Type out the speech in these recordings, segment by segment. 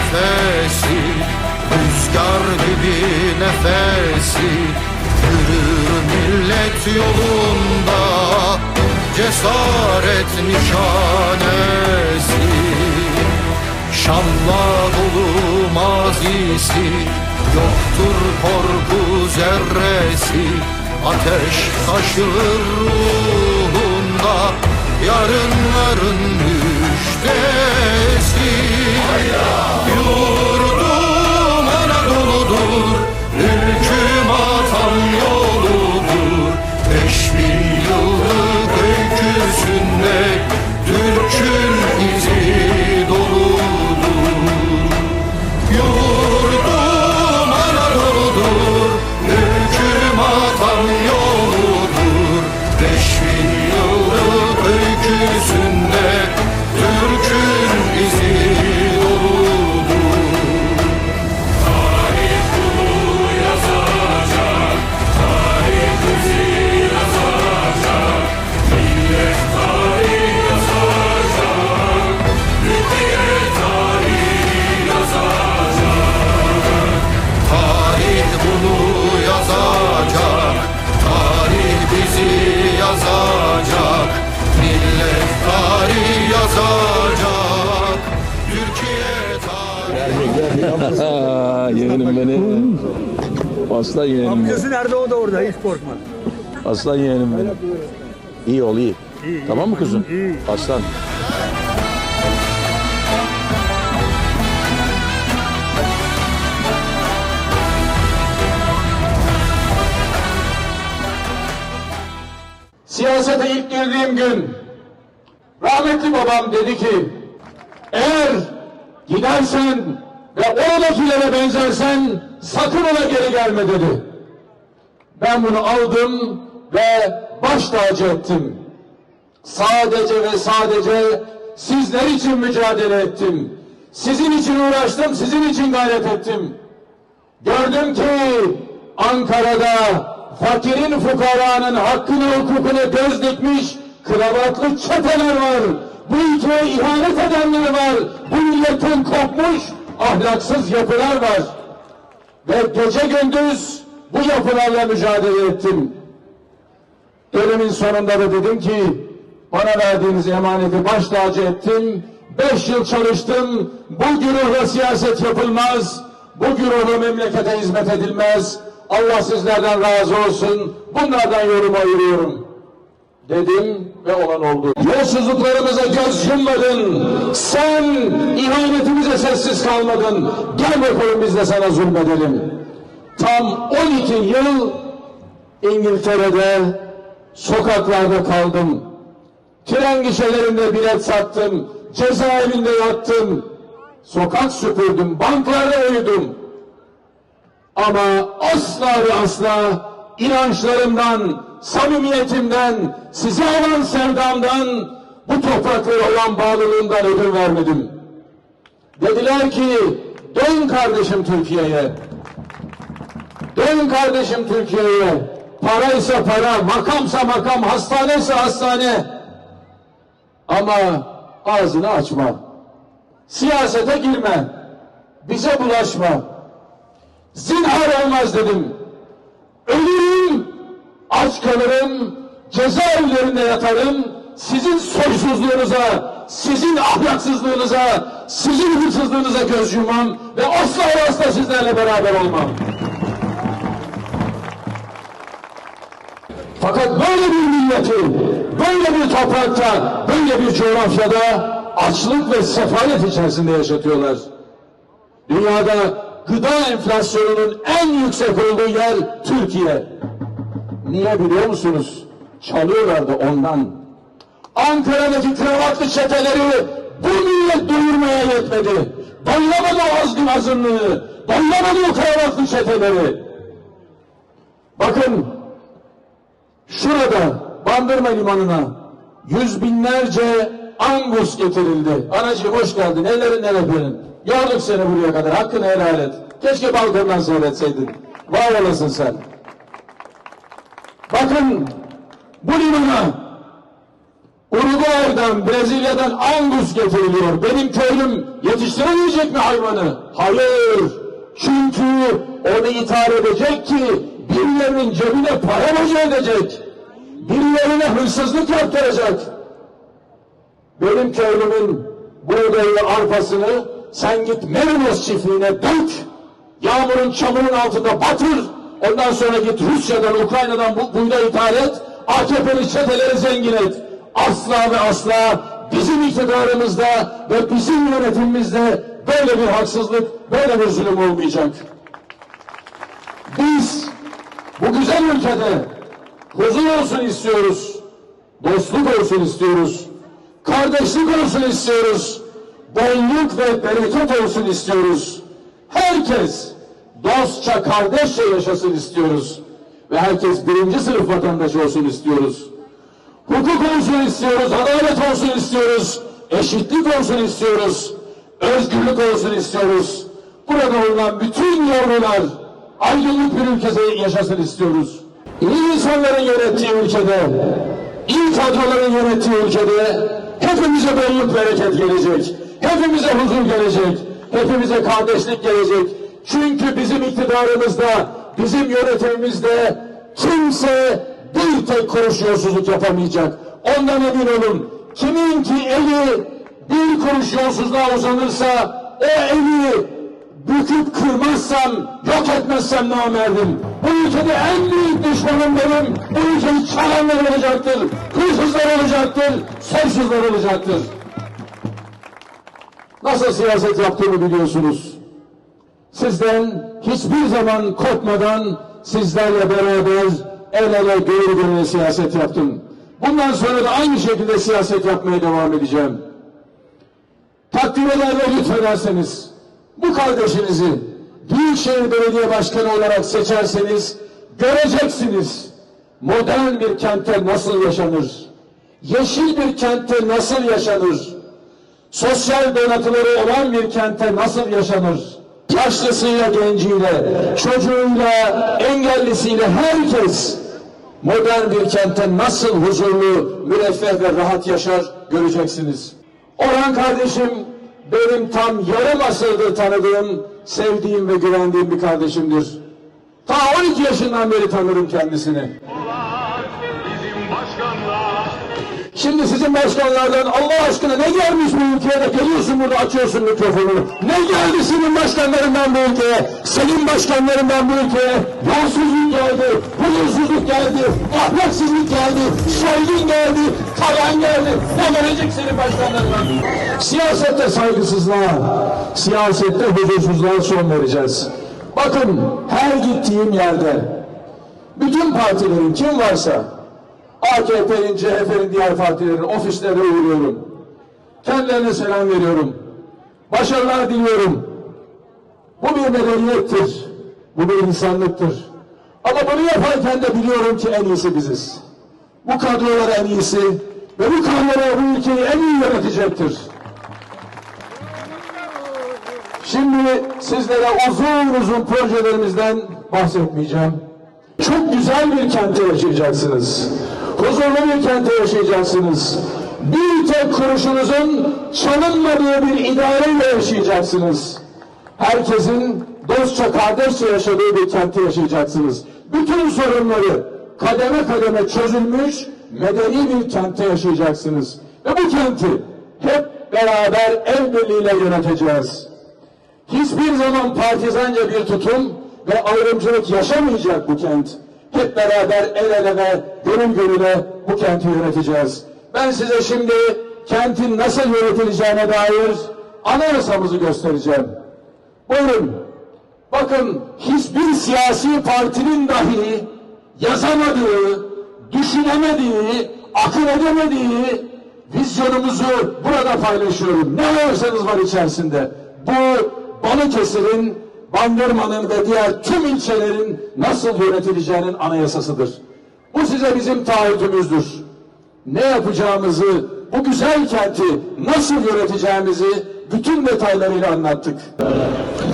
nefesi Rüzgar gibi nefesi. Yürür millet yolunda Cesaret nişanesi. Şanla dolu mazisi Yoktur korku zerresi. Ateş taşır ruhunda Yarınların müjdesi. Yurdum yeğenim beni. Aslan yeğenim benim. Amcası nerede o da orada hiç korkma. Aslan yeğenim benim. İyi ol iyi. İyi, Tamam mı kuzum? İyi. Aslan. Siyasete ilk girdiğim gün rahmetli babam dedi ki eğer gidersen ve oradakilere benzersen sakın ola geri gelme dedi. Ben bunu aldım ve baş tacı ettim. Sadece ve sadece sizler için mücadele ettim. Sizin için uğraştım, sizin için gayret ettim. Gördüm ki Ankara'da fakirin fukaranın hakkını hukukunu göz dikmiş kravatlı çeteler var. Bu ülkeye ihanet edenler var. Bu milletin kopmuş ahlaksız yapılar var. Ve gece gündüz bu yapılarla mücadele ettim. Dönemin sonunda da dedim ki bana verdiğiniz emaneti baş tacı ettim. Beş yıl çalıştım. Bu güruhla siyaset yapılmaz. Bu güruhla memlekete hizmet edilmez. Allah sizlerden razı olsun. Bunlardan yorum ayırıyorum. Dedim ve olan oldu. Yolsuzluklarımıza göz yummadın. Sen ihanetimize sessiz kalmadın. Gel bakalım biz de sana zulmedelim. Tam 12 yıl İngiltere'de sokaklarda kaldım. Tren gişelerinde bilet sattım. Cezaevinde yattım. Sokak süpürdüm. Banklarda uyudum. Ama asla ve asla inançlarımdan, samimiyetimden, size olan sevdamdan, bu topraklara olan bağlılığımdan ödün vermedim. Dediler ki, dön kardeşim Türkiye'ye. Dön kardeşim Türkiye'ye. Para ise para, makamsa makam, hastane ise hastane. Ama ağzını açma. Siyasete girme. Bize bulaşma. Zinhar olmaz dedim. Ölürüm, aç kalırım, cezaevlerinde yatarım. Sizin soysuzluğunuza, sizin ahlaksızlığınıza, sizin hırsızlığınıza göz yumam ve asla ve asla sizlerle beraber olmam. Fakat böyle bir milleti, böyle bir toprakta, böyle bir coğrafyada açlık ve sefalet içerisinde yaşatıyorlar. Dünyada gıda enflasyonunun en yüksek olduğu yer Türkiye. Niye biliyor musunuz? Çalıyorlardı ondan. Ankara'daki kravatlı çeteleri bu millet duyurmaya yetmedi. Doyamadı o azgın azınlığı. Doyamadı o kravatlı çeteleri. Bakın Şurada Bandırma Limanı'na yüz binlerce angus getirildi. Anacığım hoş geldin. Ellerinden öperim. Yorduk seni buraya kadar. Hakkını helal et. Keşke balkondan seyretseydin. Var olasın sen. Bakın bu limana Uruguay'dan, Brezilya'dan Angus getiriliyor. Benim köylüm yetiştiremeyecek mi hayvanı? Hayır. Çünkü onu ithal edecek ki birilerinin cebine para boca edecek. Birilerine hırsızlık yaptıracak. Benim köylümün buğdayı, arpasını sen git Merinos çiftliğine dök. Yağmurun çamurun altında batır. Ondan sonra git Rusya'dan, Ukrayna'dan bu buğday ithal et. AKP'li çeteleri zengin et. Asla ve asla bizim iktidarımızda ve bizim yönetimimizde böyle bir haksızlık, böyle bir zulüm olmayacak. Biz bu güzel ülkede huzur olsun istiyoruz. Dostluk olsun istiyoruz. Kardeşlik olsun istiyoruz. Bolluk ve bereket olsun istiyoruz. Herkes dostça, kardeşçe yaşasın istiyoruz. Ve herkes birinci sınıf vatandaş olsun istiyoruz. Hukuk olsun istiyoruz, adalet olsun istiyoruz, eşitlik olsun istiyoruz, özgürlük olsun istiyoruz. Burada bulunan bütün yavrular aydınlık bir ülkede yaşasın istiyoruz. İyi insanların yönettiği ülkede, iyi kadroların yönettiği ülkede hepimize bolluk bereket gelecek. Hepimize huzur gelecek. Hepimize kardeşlik gelecek. Çünkü bizim iktidarımızda, bizim yönetimimizde kimse bir tek kuruş yolsuzluk yapamayacak. Ondan emin olun. Kimin ki eli bir kuruş yolsuzluğa uzanırsa o eli büküp kırmazsam, yok etmezsem namerdim. Bu ülkede en büyük düşmanım benim, bu ülkeyi çalanlar olacaktır, hırsızlar olacaktır, soysuzlar olacaktır. Nasıl siyaset yaptığımı biliyorsunuz. Sizden hiçbir zaman korkmadan sizlerle beraber el ele göğü göğüne siyaset yaptım. Bundan sonra da aynı şekilde siyaset yapmaya devam edeceğim. Takdir eder ve lütfederseniz bu kardeşinizi Büyükşehir Belediye Başkanı olarak seçerseniz göreceksiniz modern bir kentte nasıl yaşanır, yeşil bir kentte nasıl yaşanır, sosyal donatıları olan bir kentte nasıl yaşanır? Yaşlısıyla genciyle, çocuğuyla, engellisiyle herkes modern bir kentte nasıl huzurlu, müreffeh ve rahat yaşar göreceksiniz. Orhan kardeşim benim tam yarım asırdır tanıdığım, sevdiğim ve güvendiğim bir kardeşimdir. Ta 12 yaşından beri tanırım kendisini. Şimdi sizin başkanlardan Allah aşkına ne gelmiş bu ülkeye de geliyorsun burada açıyorsun mikrofonu. Ne geldi senin başkanlarından bu ülkeye? Senin başkanlarından bu ülkeye yolsuzluk geldi, huzursuzluk geldi, ahlaksızlık geldi, soygun geldi, talan geldi. Ne gelecek senin başkanlarından? Siyasette saygısızlığa, siyasette huzursuzluğa son vereceğiz. Bakın her gittiğim yerde bütün partilerin kim varsa AKP'nin, CHP'nin, diğer partilerin ofislerine uğruyorum. Kendilerine selam veriyorum. Başarılar diliyorum. Bu bir medeniyettir. Bu bir insanlıktır. Ama bunu yaparken de biliyorum ki en iyisi biziz. Bu kadrolar en iyisi ve bu kadrolar bu ülkeyi en iyi yönetecektir. Şimdi sizlere uzun uzun projelerimizden bahsetmeyeceğim. Çok güzel bir kentte yaşayacaksınız. Huzurlu bir kentte yaşayacaksınız. Bir tek kuruşunuzun çalınmadığı bir idareyle yaşayacaksınız. Herkesin dostça kardeşçe yaşadığı bir kentte yaşayacaksınız. Bütün sorunları kademe kademe çözülmüş medeni bir kentte yaşayacaksınız. Ve bu kenti hep beraber el birliğiyle yöneteceğiz hiçbir zaman partizanca bir tutum ve ayrımcılık yaşamayacak bu kent. Hep beraber el ele ve gönül gönüle bu kenti yöneteceğiz. Ben size şimdi kentin nasıl yönetileceğine dair anayasamızı göstereceğim. Buyurun. Bakın hiçbir siyasi partinin dahi yazamadığı, düşünemediği, akıl edemediği vizyonumuzu burada paylaşıyorum. Ne ararsanız var içerisinde. Bu Balıkesir'in, Bandırma'nın ve diğer tüm ilçelerin nasıl yönetileceğinin anayasasıdır. Bu size bizim taahhütümüzdür. Ne yapacağımızı, bu güzel kenti nasıl yöneteceğimizi bütün detaylarıyla anlattık.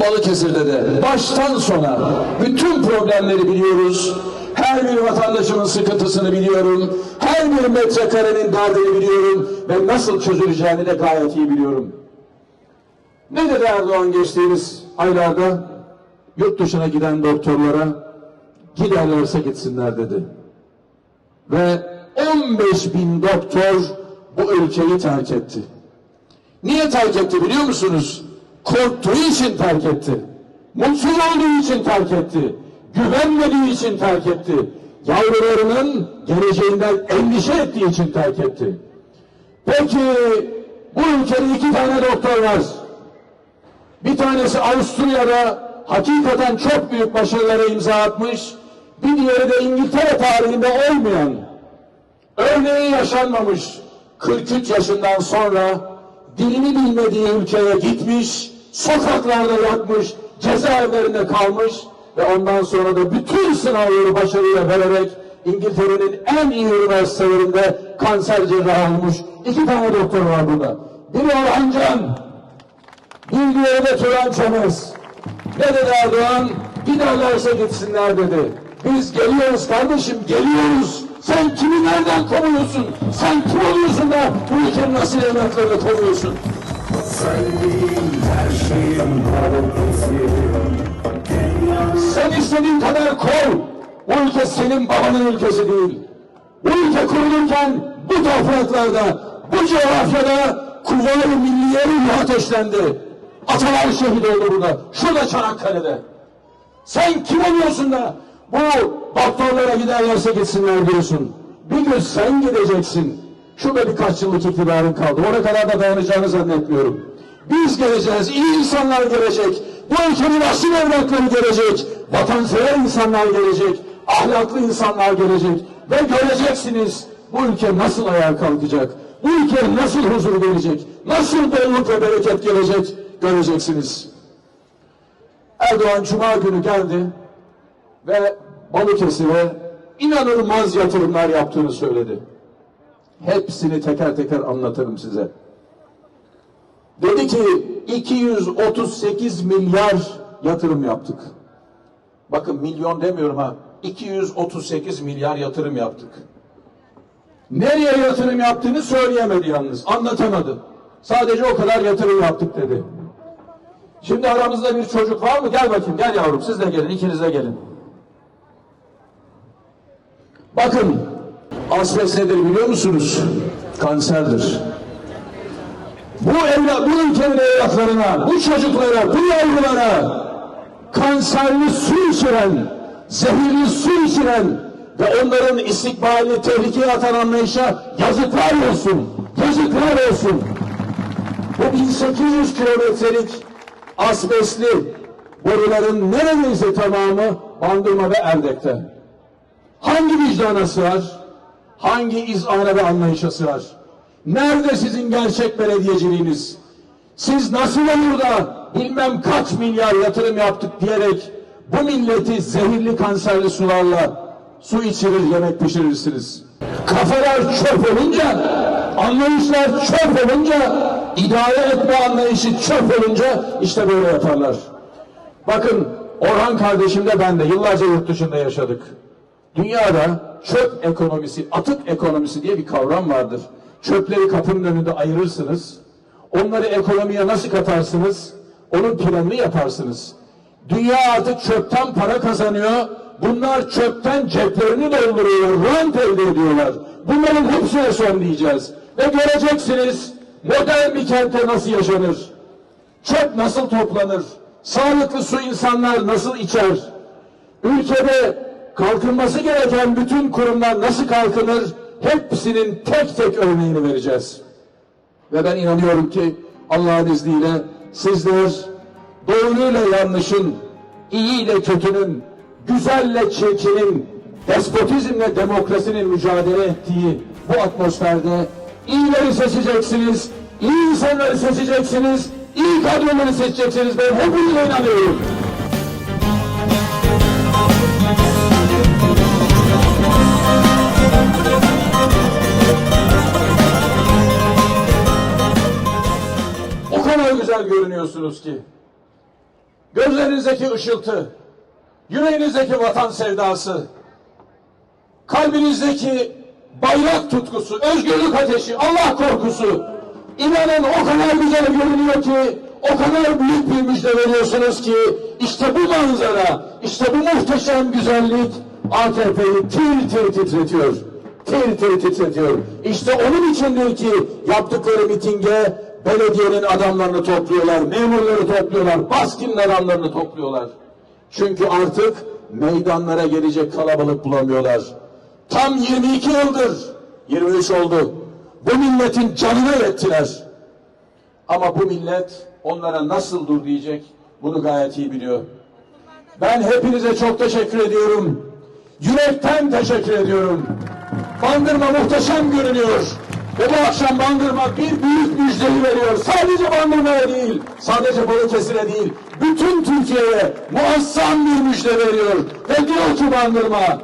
Balıkesir'de de baştan sona bütün problemleri biliyoruz. Her bir vatandaşımın sıkıntısını biliyorum. Her bir metrekarenin derdini biliyorum. Ve nasıl çözüleceğini de gayet iyi biliyorum. Ne dedi Erdoğan geçtiğimiz aylarda? Yurt dışına giden doktorlara giderlerse gitsinler dedi. Ve 15 bin doktor bu ülkeyi terk etti. Niye terk etti biliyor musunuz? Korktuğu için terk etti. Mutsuz olduğu için terk etti. Güvenmediği için terk etti. Yavrularının geleceğinden endişe ettiği için terk etti. Peki bu ülkede iki tane doktor var. Bir tanesi Avusturya'da hakikaten çok büyük başarılara imza atmış. Bir diğeri de İngiltere tarihinde olmayan, örneği yaşanmamış 43 yaşından sonra dilini bilmediği ülkeye gitmiş, sokaklarda yatmış, cezaevlerinde kalmış ve ondan sonra da bütün sınavları başarıyla vererek İngiltere'nin en iyi üniversitelerinde kanser cerrahı olmuş iki tane doktor var burada. Biri Orhan Can, de Turan Çömez. Ne dedi Erdoğan? Giderlerse gitsinler dedi. Biz geliyoruz kardeşim, geliyoruz. Sen kimi nereden kovuyorsun? Sen kim oluyorsun da bu ülkenin asil evlatlarını kovuyorsun? Sen istediğin kadar kov. Bu ülke senin babanın ülkesi değil. Bu ülke kurulurken bu topraklarda, bu coğrafyada Kuvayi Milliye ruhu ateşlendi. Atalar şehit oldu burada. Şurada Çanakkale'de. Sen kim oluyorsun da bu doktorlara giderlerse gitsinler diyorsun. Bir gün sen gideceksin. Şurada birkaç yıllık iktidarın kaldı. Oraya kadar da dayanacağını zannetmiyorum. Biz geleceğiz, iyi insanlar gelecek. Bu ülkenin asil evlatları gelecek. Vatansever insanlar gelecek. Ahlaklı insanlar gelecek. Ve göreceksiniz bu ülke nasıl ayağa kalkacak. Bu ülkeye nasıl huzur gelecek. Nasıl bolluk ve bereket gelecek göreceksiniz. Erdoğan Cuma günü geldi ve Balıkesir'e inanılmaz yatırımlar yaptığını söyledi. Hepsini teker teker anlatırım size. Dedi ki 238 milyar yatırım yaptık. Bakın milyon demiyorum ha. 238 milyar yatırım yaptık. Nereye yatırım yaptığını söyleyemedi yalnız. Anlatamadı. Sadece o kadar yatırım yaptık dedi. Şimdi aramızda bir çocuk var mı? Gel bakayım. Gel yavrum. Siz de gelin. ikiniz de gelin. Bakın. Asbest nedir biliyor musunuz? Kanserdir. Bu evlat, bu ülkenin evlatlarına, bu çocuklara, bu yavrulara kanserli su içiren, zehirli su içiren ve onların istikbalini tehlikeye atan anlayışa yazıklar olsun. Yazıklar olsun. Bu 1800 kilometrelik asbestli boruların neredeyse tamamı Bandırma ve Erdek'te. Hangi vicdana sığar? Hangi izana ve anlayışa sığar? Nerede sizin gerçek belediyeciliğiniz? Siz nasıl olur da bilmem kaç milyar yatırım yaptık diyerek bu milleti zehirli kanserli sularla su içirir, yemek pişirirsiniz. Kafalar çöp olunca, anlayışlar çöp olunca, idare etme anlayışı çöp olunca işte böyle yaparlar. Bakın Orhan kardeşim de ben de yıllarca yurt dışında yaşadık. Dünyada çöp ekonomisi, atık ekonomisi diye bir kavram vardır. Çöpleri kapının önünde ayırırsınız. Onları ekonomiye nasıl katarsınız? Onun planını yaparsınız. Dünya artık çöpten para kazanıyor. Bunlar çöpten ceplerini dolduruyorlar, rant elde ediyorlar. Bunların hepsine son diyeceğiz. Ve göreceksiniz modern bir kente nasıl yaşanır? Çöp nasıl toplanır? Sağlıklı su insanlar nasıl içer? Ülkede kalkınması gereken bütün kurumlar nasıl kalkınır? Hepsinin tek tek örneğini vereceğiz. Ve ben inanıyorum ki Allah'ın izniyle sizler doğruyla yanlışın, iyiyle kötünün, güzelle çirkinin, despotizmle demokrasinin mücadele ettiği bu atmosferde iyileri seçeceksiniz, iyi insanları seçeceksiniz, iyi kadroları seçeceksiniz. Ben hepinize inanıyorum. O kadar güzel görünüyorsunuz ki. Gözlerinizdeki ışıltı, yüreğinizdeki vatan sevdası, kalbinizdeki bayrak tutkusu, özgürlük ateşi, Allah korkusu inanın o kadar güzel görünüyor ki o kadar büyük bir müjde veriyorsunuz ki işte bu manzara, işte bu muhteşem güzellik AKP'yi tir tir titretiyor. Tir tir titretiyor. İşte onun içindir ki yaptıkları mitinge belediyenin adamlarını topluyorlar, memurları topluyorlar, baskin adamlarını topluyorlar. Çünkü artık meydanlara gelecek kalabalık bulamıyorlar. Tam 22 yıldır, 23 oldu. Bu milletin canına yettiler. Ama bu millet onlara nasıl dur diyecek bunu gayet iyi biliyor. Ben hepinize çok teşekkür ediyorum. Yürekten teşekkür ediyorum. Bandırma muhteşem görünüyor. Ve bu akşam Bandırma bir büyük müjdeyi veriyor. Sadece Bandırma'ya değil, sadece Balıkesir'e değil, bütün Türkiye'ye muazzam bir müjde veriyor. Ve diyor ki Bandırma,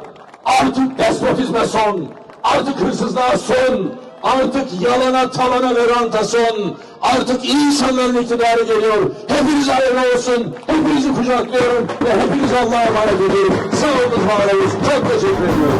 artık despotizme son, artık hırsızlığa son, artık yalana talana ve ranta son, artık insanların iktidarı geliyor. Hepiniz hayırlı olsun, hepinizi kucaklıyorum ve hepiniz Allah'a emanet ediyorum. Sağ olun, var olun. Çok teşekkür ediyorum.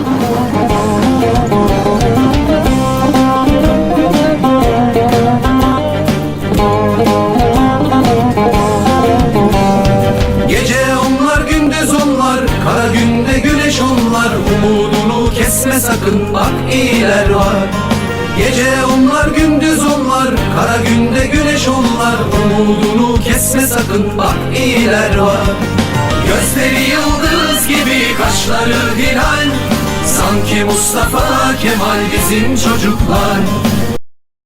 Mustafa Kemal bizim çocuklar